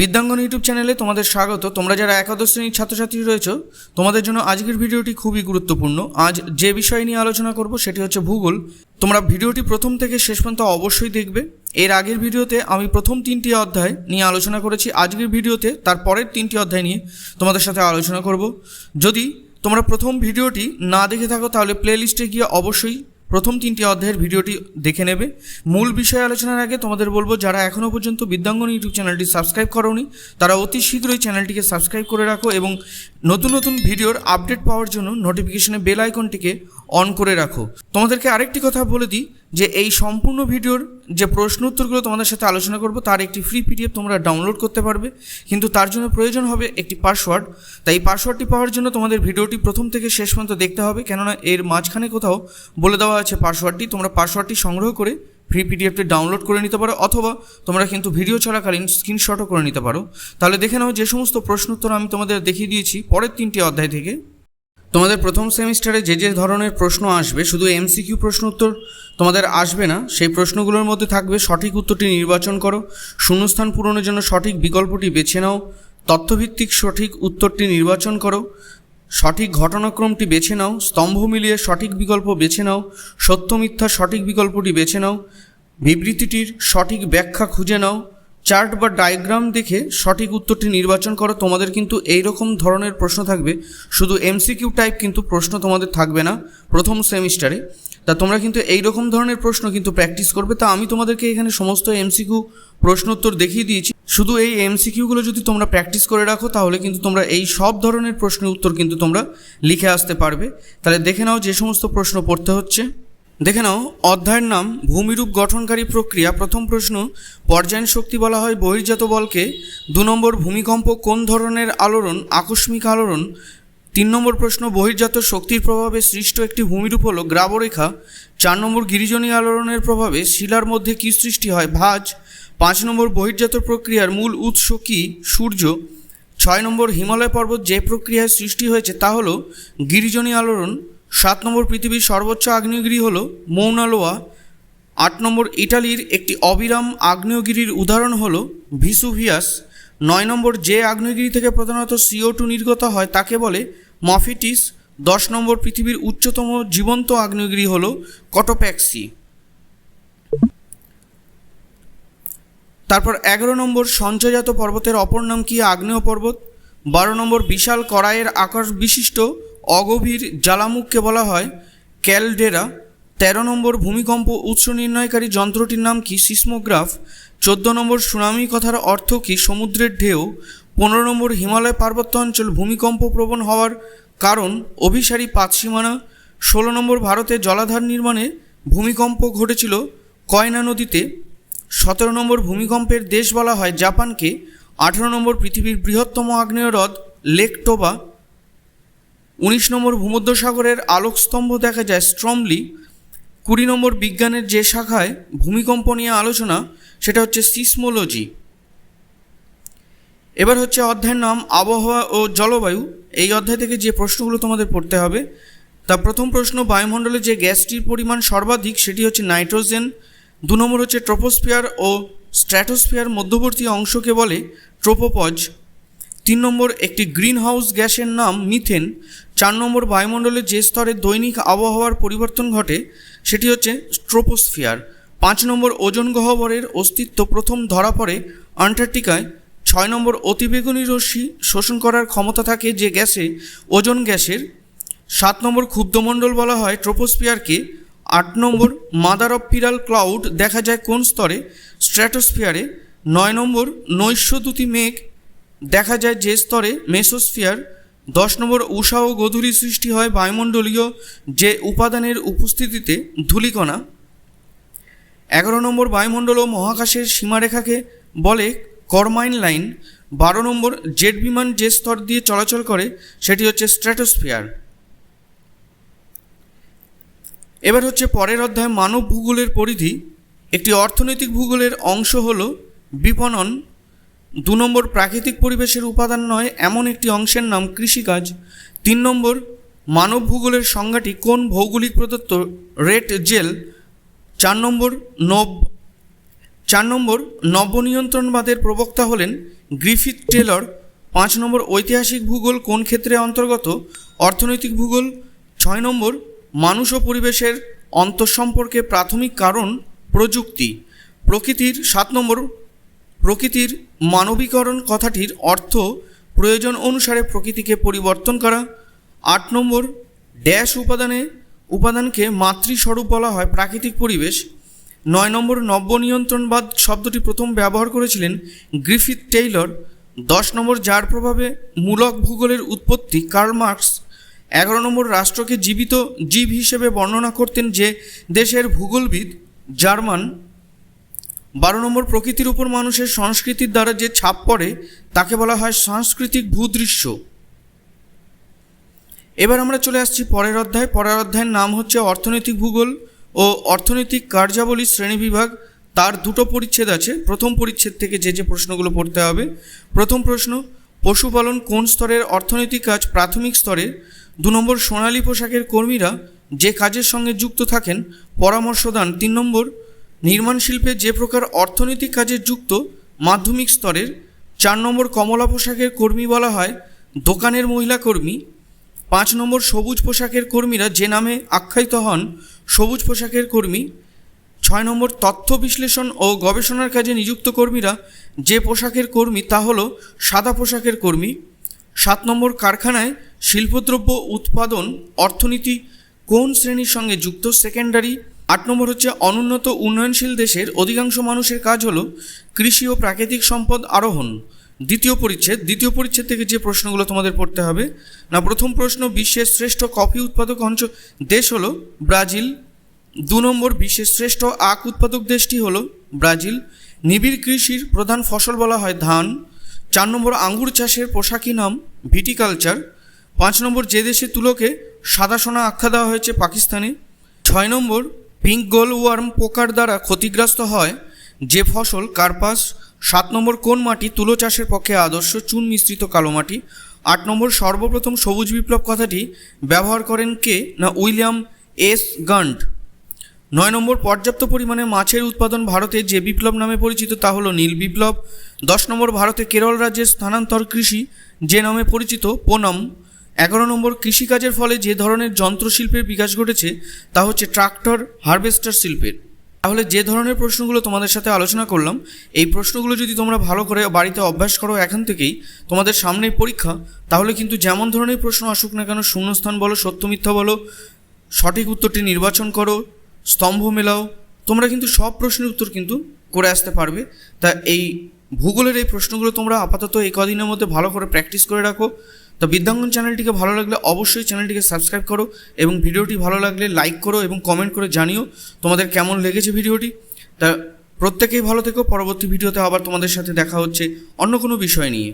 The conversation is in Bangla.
বিদ্যাঙ্গন ইউটিউব চ্যানেলে তোমাদের স্বাগত। তোমরা যারা একাদশ শ্রেণির ছাত্রছাত্রী রয়েছ, তোমাদের জন্য আজকের ভিডিওটি খুবই গুরুত্বপূর্ণ। আজ যে বিষয় নিয়ে আলোচনা করব সেটি হচ্ছে ভূগোল। তোমরা ভিডিওটি প্রথম থেকে শেষ পর্যন্ত অবশ্যই দেখবে। এর আগের ভিডিওতে আমি প্রথম তিনটি অধ্যায় নিয়ে আলোচনা করেছি। আজকের ভিডিওতে তার পরের তিনটি অধ্যায় নিয়ে তোমাদের সাথে আলোচনা করব। যদি তোমরা প্রথম ভিডিওটি না দেখে থাকো, তাহলে প্লেলিস্টে গিয়ে অবশ্যই প্রথম তিনটি অধ্যায়ের ভিডিওটি দেখে নেবে। মূল বিষয় আলোচনার আগে তোমাদের বলব, যারা এখনও পর্যন্ত বিদ্যাঙ্গন ইউটিউব চ্যানেলটি সাবস্ক্রাইব করোনি, তারা অতি শীঘ্রই চ্যানেলটিকে সাবস্ক্রাইব করে রাখো এবং নতুন নতুন ভিডিওর আপডেট পাওয়ার জন্য নোটিফিকেশনে বেল আইকনটিকে অন করে রাখো। তোমাদেরকে আরেকটি কথা বলে দিই, যে এই সম্পূর্ণ ভিডিওর যে প্রশ্ন উত্তরগুলো তোমাদের সাথে আলোচনা করব, তার একটি ফ্রি পিডিএফ তোমরা ডাউনলোড করতে পারবে। কিন্তু তার জন্য প্রয়োজন হবে একটি পাসওয়ার্ড তাই পাসওয়ার্ডটি পাওয়ার জন্য তোমাদের ভিডিওটি প্রথম থেকে শেষ পর্যন্ত দেখতে হবে, কেননা এর মাঝখানে কোথাও বলে দেওয়া আছে পাসওয়ার্ডটি তোমরা পাসওয়ার্ডটি সংগ্রহ করে ফ্রি পিডিএফটি ডাউনলোড করে নিতে পারো, অথবা তোমরা কিন্তু ভিডিও চলাকালীন স্ক্রিনশটও করে নিতে পারো। তাহলে দেখে নাও, যে সমস্ত প্রশ্ন উত্তর আমি তোমাদের দেখিয়ে দিয়েছি, পরের তিনটি অধ্যায় থেকে তোমাদের প্রথম সেমিস্টারে যে যে ধরনের প্রশ্ন আসবে, শুধু এমসিকিউ প্রশ্ন উত্তর তোমাদের আসবে না, সেই প্রশ্নগুলোর মধ্যে থাকবে সঠিক উত্তরটি নির্বাচন করো, শূন্যস্থান পূরণের জন্য সঠিক বিকল্পটি বেছে নাও, তথ্যভিত্তিক সঠিক উত্তরটি নির্বাচন করো, সঠিক ঘটনাক্রমটি বেছে নাও, স্তম্ভ মিলিয়ে সঠিক বিকল্প বেছে নাও, সত্য মিথ্যা সঠিক বিকল্পটি বেছে নাও, বিবৃতিটির সঠিক ব্যাখ্যা খুঁজে নাও চার্ট বা ডায়াগ্রাম দেখে সঠিক উত্তরটি নির্বাচন করো। তোমাদের কিন্তু এই রকম ধরনের প্রশ্ন থাকবে। শুধু এমসিকিউ টাইপ কিন্তু প্রশ্ন তোমাদের থাকবে না প্রথম সেমিস্টারে তা তোমরা কিন্তু এই রকম ধরনের প্রশ্ন কিন্তু প্র্যাকটিস করবে। তা আমি তোমাদেরকে এখানে সমস্ত এমসিকিউ প্রশ্ন উত্তর দেখিয়ে দিয়েছি। শুধু এই এমসিকিউগুলো যদি তোমরা প্র্যাকটিস করে রাখো, তাহলে কিন্তু তোমরা এই সব ধরনের প্রশ্নের উত্তর কিন্তু তোমরা লিখে আসতে পারবে। তাহলে দেখে নাও যে সমস্ত প্রশ্ন পড়তে হচ্ছে। দেখে নাও, অধ্যায়ের নাম, ভূমিরূপ গঠনকারী প্রক্রিয়া, প্রথম প্রশ্ন, পর্যায়ন শক্তি বলা হয় বহির্জাত বলকে, দু নম্বর ভূমিকম্প কোন ধরনের আলোড়ন, আকস্মিক আলোড়ন, তিন নম্বর প্রশ্ন, বহির্জাত শক্তির প্রভাবে সৃষ্ট একটি ভূমিরূপ হল গ্রাবরেখা, চার নম্বর গিরিজনী আলোড়নের প্রভাবে শিলার মধ্যে কী সৃষ্টি হয়, ভাজ, পাঁচ নম্বর বহির্জাত প্রক্রিয়ার মূল উৎস কী, সূর্য, ছয় নম্বর হিমালয় পর্বত যে প্রক্রিয়ায় সৃষ্টি হয়েছে তা হল গিরিজনী আলোড়ন সাত নম্বর পৃথিবীর সর্বোচ্চ আগ্নেয়গিরি হল মৌনালোয়া। আট নম্বর ইটালির একটি অবিরাম আগ্নেয়গিরির উদাহরণ হল ভিসুভিয়াস। নয় নম্বর যে আগ্নেয়গিরি থেকে প্রধানত সিও টু নির্গত হয় তাকে বলে মফিটিস। দশ নম্বর পৃথিবীর উচ্চতম জীবন্ত আগ্নেয়গিরি হল কটোপ্যাক্সি। তারপর এগারো নম্বর সঞ্চয়জাত পর্বতের অপর নাম কি আগ্নেয় পর্বত? বারো নম্বর বিশাল কড়াইয়ের আকার বিশিষ্ট অগভীর জ্বালামুখকে বলা হয় ক্যালডেরা। তেরো নম্বর ভূমিকম্প উৎস নির্ণয়কারী যন্ত্রটির নাম কি? সিসমোগ্রাফ। চোদ্দ নম্বর সুনামি কথার অর্থ কি? সমুদ্রের ঢেউ। পনেরো নম্বর হিমালয় পার্বত্য অঞ্চল ভূমিকম্প প্রবণ হওয়ার কারণ অভিসারী পাতসীমানা ষোলো নম্বর ভারতে জলাধার নির্মাণে ভূমিকম্প ঘটেছিল কয়না নদীতে। সতেরো নম্বর ভূমিকম্পের দেশ বলা হয় জাপানকে। আঠেরো নম্বর পৃথিবীর বৃহত্তম আগ্নেয় হ্রদ লেক টোবা উনিশ নম্বর ভূমধ্যসাগরের আলোকস্তম্ভ দেখা যায় স্ট্রমলি কুড়ি নম্বর বিজ্ঞানের যে শাখায় ভূমিকম্প নিয়ে আলোচনা, সেটা হচ্ছে সিসমোলজি। এবার হচ্ছে অধ্যায়ের নাম আবহাওয়া ও জলবায়ু। এই অধ্যায় থেকে যে প্রশ্নগুলো তোমাদের পড়তে হবে, তা প্রথম প্রশ্ন, বায়ুমণ্ডলে যে গ্যাসটির পরিমাণ সর্বাধিক, সেটি হচ্ছে নাইট্রোজেন। দু নম্বর হচ্ছে ট্রোপোস্ফিয়ার ও স্ট্র্যাটোস্ফিয়ার মধ্যবর্তী অংশকে বলে ট্রোপোপজ। তিন নম্বর, একটি গ্রিন হাউস গ্যাসের নাম মিথেন। চার নম্বর বায়ুমণ্ডলে যে স্তরে দৈনিক আবহাওয়ার পরিবর্তন ঘটে, সেটি হচ্ছে ট্রোপোস্ফিয়ার পাঁচ নম্বর ওজন গহ্বরের অস্তিত্ব প্রথম ধরা পড়ে আন্টার্কটিকায়। ছয় নম্বর অতিবেগুনি রশ্মি শোষণ করার ক্ষমতা থাকে যে গ্যাসে, ওজন গ্যাসের। সাত নম্বর ক্ষুব্ধমণ্ডল বলা হয় ট্রোপোস্ফিয়ারকে আট নম্বর মাদার অফ পিরাল ক্লাউড দেখা যায় কোন স্তরে? স্ট্র্যাটোস্ফিয়ারে। নয় নম্বর নৈশ্য দুটি মেঘ দেখা যায় যে স্তরে মেসোস্ফিয়ার। দশ নম্বর উষা ও গধূলি সৃষ্টি হয় বায়ুমণ্ডলীয় যে উপাদানের উপস্থিতিতে ধূলিকণা। এগারো নম্বর বায়ুমণ্ডল ও মহাকাশের সীমারেখাকে বলে করমাইন লাইন। বারো নম্বর জেট বিমান যে স্তর দিয়ে চলাচল করে, সেটি হচ্ছে স্ট্র্যাটোস্ফিয়ার। এবার হচ্ছে পরের অধ্যায় মানব ভূগোলের পরিধি। একটি অর্থনৈতিক ভূগোলের অংশ হল বিপণন। দু নম্বর প্রাকৃতিক পরিবেশের উপাদান নয়, এমন একটি অংশের নাম কৃষিকাজ। তিন নম্বর, মানব ভূগোলের সংজ্ঞাটি কোন ভৌগোলিক প্রদত্ত? Ratzel. চার নম্বর, নব। চার নম্বর, নবনিয়ন্ত্রণবাদের প্রবক্তা হলেন গ্রিফিথ টেলর। পাঁচ নম্বর, ঐতিহাসিক ভূগোল কোন ক্ষেত্রে অন্তর্গত? অর্থনৈতিক ভূগোল। ছয় নম্বর, মানুষ ও পরিবেশের অন্তঃসম্পর্কে প্রাথমিক কারণ প্রযুক্তি। প্রকৃতির সাত নম্বর প্রকৃতির মানবীকরণ কথাটির অর্থ প্রয়োজন অনুসারে প্রকৃতিকে পরিবর্তন করা। আট নম্বর, ড্যাশ উপাদানে উপাদানকে মাতৃস্বরূপ বলা হয় প্রাকৃতিক পরিবেশ। নয় নম্বর নব্যনিয়ন্ত্রণবাদ শব্দটি প্রথম ব্যবহার করেছিলেন গ্রিফিথ টেইলর। দশ নম্বর, যার প্রভাবে মূলক ভূগোলের উৎপত্তি কার্ল মার্কস। এগারো নম্বর, রাষ্ট্রকে জীবিত জীব হিসেবে বর্ণনা করতেন যে দেশের ভূগোলবিদ জার্মান বারো নম্বর প্রকৃতির উপর মানুষের সংস্কৃতির দ্বারা যে ছাপ পড়ে, তাকে বলা হয় সাংস্কৃতিক ভূদৃশ্য। এবার আমরা চলে আসছি পরের অধ্যায়। পরের অধ্যায়ের নাম হচ্ছে অর্থনৈতিক ভূগোল ও অর্থনৈতিক কার্যাবলী শ্রেণীবিভাগ তার দুটো পরিচ্ছেদ আছে। প্রথম পরিচ্ছেদ থেকে যে যে প্রশ্নগুলো পড়তে হবে। প্রথম প্রশ্ন, পশুপালন কোন স্তরের অর্থনৈতিক কাজ প্রাথমিক স্তরে? দু নম্বর, সোনালী পোশাকের কর্মীরা যে কাজের সঙ্গে যুক্ত থাকেন, পরামর্শদান। তিন নম্বর নির্মাণ শিল্পে যে প্রকার অর্থনৈতিক কাজে যুক্ত, মাধ্যমিক স্তরের, চার নম্বর কমলা পোশাকের কর্মী বলা হয়, দোকানের মহিলা কর্মী। পাঁচ নম্বর সবুজ পোশাকের কর্মীরা যে নামে আখ্যায়িত হন, সবুজ পোশাকের কর্মী। ছয় নম্বর তথ্য বিশ্লেষণ ও গবেষণার কাজে নিযুক্ত কর্মীরা যে পোশাকের কর্মী তা হলো সাদা পোশাকের কর্মী। সাত নম্বর কারখানায় শিল্পদ্রব্য উৎপাদন, অর্থনীতি কোন শ্রেণির সঙ্গে যুক্ত, সেকেন্ডারি আট নম্বর হচ্ছে, অনুন্নত উন্নয়নশীল দেশের অধিকাংশ মানুষের কাজ হলো কৃষি ও প্রাকৃতিক সম্পদ আরোহণ। দ্বিতীয় পরিচ্ছেদ দ্বিতীয় পরিচ্ছেদ থেকে যে প্রশ্নগুলো তোমাদের পড়তে হবে। না, প্রথম প্রশ্ন, বিশ্বের শ্রেষ্ঠ কফি উৎপাদক অঞ্চল দেশ হলো ব্রাজিল। দু নম্বর, বিশ্বের শ্রেষ্ঠ আখ উৎপাদক দেশটি হলো ব্রাজিল। নিবিড় কৃষির প্রধান ফসল বলা হয় ধান। চার নম্বর, আঙ্গুর চাষের পোশাকি নাম ভিটিকালচার। পাঁচ নম্বর, যে দেশে তুলোকে সাদা সোনা আখ্যা দেওয়া হয়েছে পাকিস্তানে। ছয় নম্বর পিঙ্ক গোল ওয়ার্ম পোকার দ্বারা ক্ষতিগ্রস্ত হয়, যে ফসল কার্পাস, সাত নম্বর কোন মাটি তুলো চাষের পক্ষে আদর্শ, চুন মিশ্রিত কালো মাটি, আট নম্বর সর্বপ্রথম সবুজ বিপ্লব কথাটি ব্যবহার করেন কে? না, উইলিয়াম এস গান্ড নয় নম্বর, পর্যাপ্ত পরিমাণে মাছের উৎপাদন ভারতে যে বিপ্লব নামে পরিচিত তা হলো নীল বিপ্লব। দশ নম্বর, ভারতে কেরল রাজ্যের স্থানান্তর কৃষি যে নামে পরিচিত, পোনাম। এগারো নম্বর কৃষিকাজের ফলে যে ধরনের যন্ত্রশিল্পের বিকাশ ঘটেছে, তা হচ্ছে ট্রাক্টর, হারভেস্টার শিল্পের। তাহলে যে ধরনের প্রশ্নগুলো তোমাদের সাথে আলোচনা করলাম, এই প্রশ্নগুলো যদি তোমরা ভালো করে বাড়িতে অভ্যাস করো এখন থেকেই, তোমাদের সামনে পরীক্ষা, তাহলে কিন্তু যেমন ধরনের প্রশ্ন আসুক না কেন, শূন্যস্থান বলো, সত্য মিথ্যা বলো, সঠিক উত্তরটি নির্বাচন করো, স্তম্ভ মেলাও, তোমরা কিন্তু সব প্রশ্নের উত্তর কিন্তু করে আসতে পারবে। তা এই ভূগোলের এই প্রশ্নগুলো তোমরা আপাতত এই কদিনের মধ্যে ভালো করে প্র্যাকটিস করে রাখো। তো বিদ্যাঙ্গন চ্যানেলটিকে ভালো লাগলে অবশ্যই চ্যানেলটিকে সাবস্ক্রাইব করো এবং ভিডিওটি ভালো লাগলে লাইক করো এবং কমেন্ট করে জানিও তোমাদের কেমন লেগেছে ভিডিওটি। তা প্রত্যেকেই ভালো থেকো, পরবর্তী ভিডিওতে আবার তোমাদের সাথে দেখা হচ্ছে অন্য কোনো বিষয় নিয়ে।